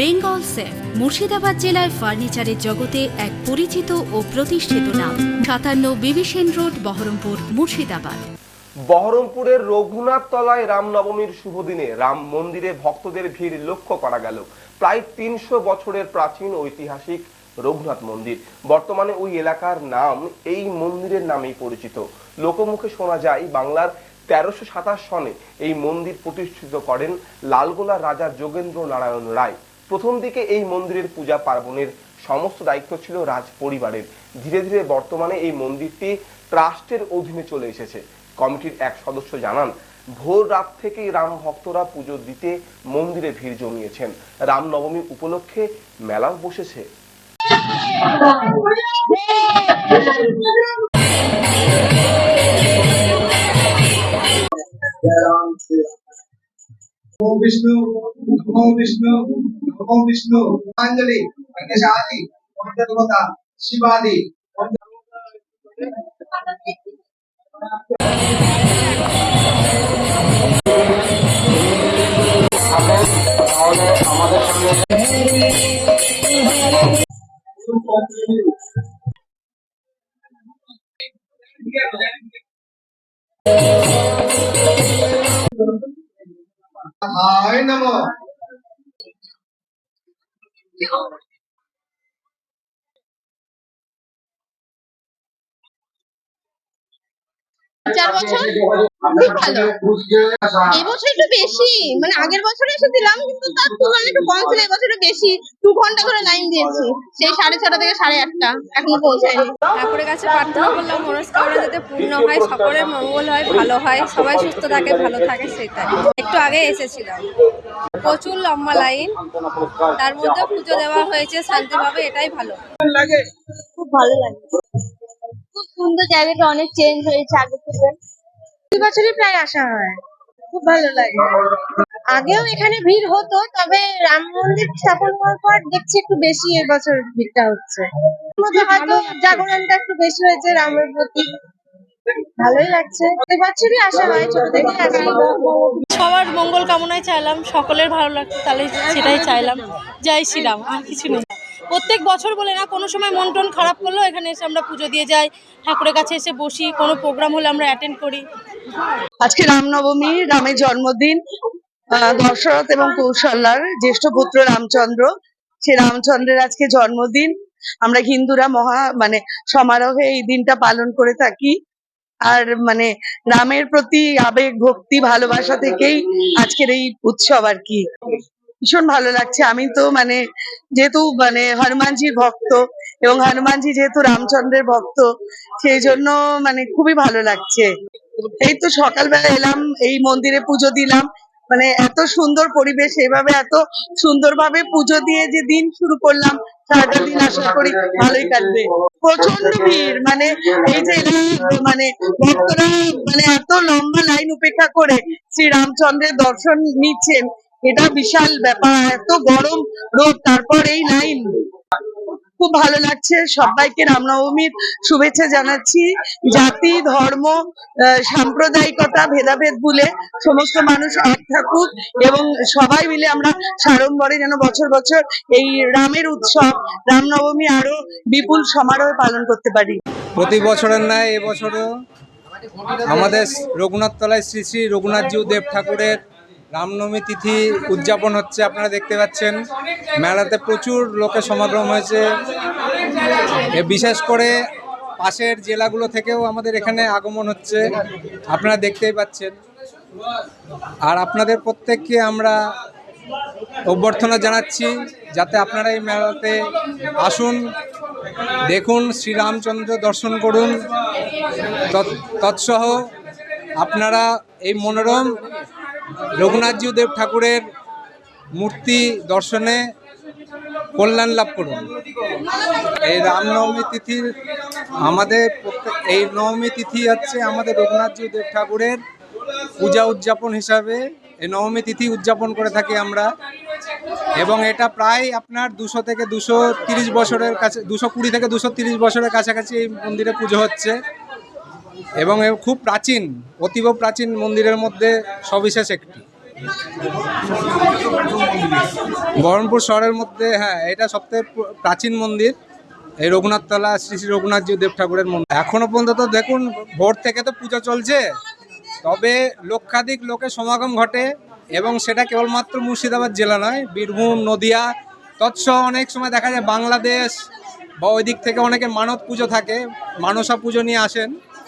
Bengal safe, Murshidabad জেলায় ফার্নিচারের জগতে এক পরিচিত ও প্রতিষ্ঠিত নাম। সাতান্ন বিবিসেন রোড, বহরমপুর, মুর্শিদাবাদ। বহরমপুরের রঘুনাথ তলায় রামনবমীর শুভ দিনে রাম মন্দিরে ভক্তদের ভিড় লক্ষ্য করা গেল। প্রায় তিনশো বছরের প্রাচীন ঐতিহাসিক রঘুনাথ মন্দির। বর্তমানে ওই এলাকার নাম এই মন্দিরের নামেই পরিচিত। লোকমুখে শোনা যায়, বাংলার তেরোশো সাতাশ সনে এই মন্দির প্রতিষ্ঠিত করেন লালগোলা রাজা যোগেন্দ্র নারায়ণ রায়। প্রথম দিকে এই মন্দিরের পূজা পার্বণের সমস্ত দায়িত্ব ছিল রাজ পরিবারের ধীরে ধীরে বর্তমানে এই মন্দিরটি ট্রাস্টের অধীনে চলে এসেছে। কমিটির এক সদস্য জানান, ভোর রাত থেকেই রাম ভক্তরা পুজো দিতে মন্দিরে ভিড় জমিয়েছেন। রামনবমী উপলক্ষে মেলাও বসেছে। বিষ্ণু বিষ্ণু এবং বিষ্ণু আঞ্জলি অগ্নিশালী পঞ্চদেবতা শিবাদি হায় নমঃ। চার বছর? খুব ভালো। এবছর একটু বেশি মানে আগের বছরে কিন্তু তার তুলনায় একটু কম ছিল এবছর বেশি। দু ঘণ্টা করে লাইন দিয়েছি সেই সাড়ে ছটা থেকে সাড়ে আটটা এখনও পৌঁছায়নি। ঠাকুরের কাছে প্রার্থনা করলাম মনস্কামনা যাতে পূর্ণ হয় সকলের মঙ্গল হয় ভালো হয় সবাই সুস্থ থাকে ভালো থাকে সেটাই। একটু আগে এসেছিলাম। প্রচুর লম্বা লাইন। তার মধ্যে পুজো দেওয়া হয়েছে শান্তিভাবে এটাই ভালো। লাগে খুব ভালো লাগে। খুব সুন্দর জায়গাটা, অনেক চেঞ্জ হয়েছে আগে থেকে। প্রতি বছরই প্রায় আসা হয়। খুব ভালো লাগে। আগেও এখানে ভিড় হতো, তবে রাম মন্দির স্থাপন হওয়ার পর দেখছি একটু বেশি এবছর ভিড়টা হচ্ছে। হয়তো জাগরণটা একটু বেশি হয়েছে রামের প্রতি। ভালোই লাগছে। প্রতি বছরই আসা হয় ছোট থেকে আসি সবার মঙ্গল কামনায় চাইলাম সকলের ভালো লাগতো তাহলে সেটাই চাইলাম। জয় শ্রীরাম আর কিছু নেই। প্রত্যেক বছর বলে না কোনো সময় মন টন খারাপ করলেও এখানে এসে আমরা পুজো দিয়ে যাই ঠাকুরের কাছে এসে বসি কোনো প্রোগ্রাম হলে আমরা অ্যাটেন্ড করি। আজকে রামনবমী রামের জন্মদিন আহ, দশরথ এবং কৌশল্যার জ্যেষ্ঠ পুত্র রামচন্দ্র। সে রামচন্দ্রের আজকে জন্মদিন। আমরা হিন্দুরা মহা মানে সমারোহে এই দিনটা পালন করে থাকি। আর মানে রামের প্রতি আবেগ, ভক্তি, ভালোবাসা থেকেই আজকের এই উৎসব আর কি। ভীষণ ভালো লাগছে। আমি তো মানে যেহেতু মানে হনুমানজির ভক্ত এবং হনুমানজি যেহেতু রামচন্দ্রের ভক্ত, সেই জন্য মানে খুবই ভালো লাগছে। এই তো সকালবেলা এলাম, এই মন্দিরে পুজো দিলাম। মানে এত সুন্দর পরিবেশ, এভাবে এত সুন্দরভাবে পুজো দিয়ে যে দিন শুরু করলাম, সারাটা দিন আশা করি ভালোই কাটবে। প্রচণ্ড ভিড় মানে এই যে মানে ভক্তরা মানে এত লম্বা লাইন উপেক্ষা করে শ্রী রামচন্দ্রের দর্শন নিচ্ছেন, এটা বিশাল ব্যাপার, এত গরম রোদ, তারপর এই লাইন। খুব ভালো লাগছে। সবাইকে রামনবমীর শুভেচ্ছা জানাচ্ছি। জাতি, ধর্ম সাম্প্রদায়িকতা, ভেদাভেদ ভুলে সমস্ত মানুষ এক থাকুক এবং সবাই মিলে আমরা সাড়ম্বরে যেন বছর বছর এই রামের উৎসব রামনবমী আরও বিপুল সমারোহে পালন করতে পারি। প্রতি বছরের ন্যায় এবছরও আমাদের রঘুনাথ তলায় শ্রী শ্রী রঘুনাথজিউ দেব ঠাকুরের রামনবমী তিথি উদযাপন হচ্ছে, আপনারা দেখতে পাচ্ছেন। মেলাতে প্রচুর লোকের সমাগম হয়েছে। বিশেষ করে পাশের জেলাগুলো থেকেও আমাদের এখানে আগমন হচ্ছে। আপনারা দেখতেই পাচ্ছেন। আর আপনাদের প্রত্যেককে আমরা অভ্যর্থনা জানাচ্ছি, যাতে আপনারা এই মেলাতে আসুন, দেখুন, শ্রীরামচন্দ্র দর্শন করুন। তৎ- তৎসহ আপনারা এই মনোরম রঘুনাথজিউ দেব ঠাকুরের মূর্তি দর্শনে কল্যাণ লাভ করুন। এই রামনবমী তিথির আমাদের এই নবমী তিথি হচ্ছে আমাদের রঘুনাথজিউ দেব ঠাকুরের পূজা উদযাপন হিসাবে এই নবমী তিথি উদযাপন করে থাকি আমরা। এবং এটা প্রায় আপনার দুশো থেকে দুশো তিরিশ বছরের কাছে দুশো কুড়ি থেকে দুশো তিরিশ বছরের কাছাকাছি এই মন্দিরে পুজো হচ্ছে। এবং খুব প্রাচীন, অতীব প্রাচীন মন্দিরের মধ্যে সবিশেষ একটি। বহরমপুর শহরের মধ্যে হ্যাঁ এটা সবথেকে প্র- প্রাচীন মন্দির। এই রঘুনাথতলা, শ্রী শ্রী রঘুনাথজি দেব ঠাকুরের মন্দির। এখনও পর্যন্ত তো দেখুন, ভোর থেকে তো পুজো চলছে। তবে লক্ষাধিক লোকের সমাগম ঘটে এবং সেটা কেবলমাত্র মুর্শিদাবাদ জেলা নয়, বীরভূম, নদিয়া, তৎসহ অনেক সময় দেখা যায় বাংলাদেশ বা ওই দিক থেকে অনেকে মানত পুজো থাকে, মানসা পুজো নিয়ে আসেন।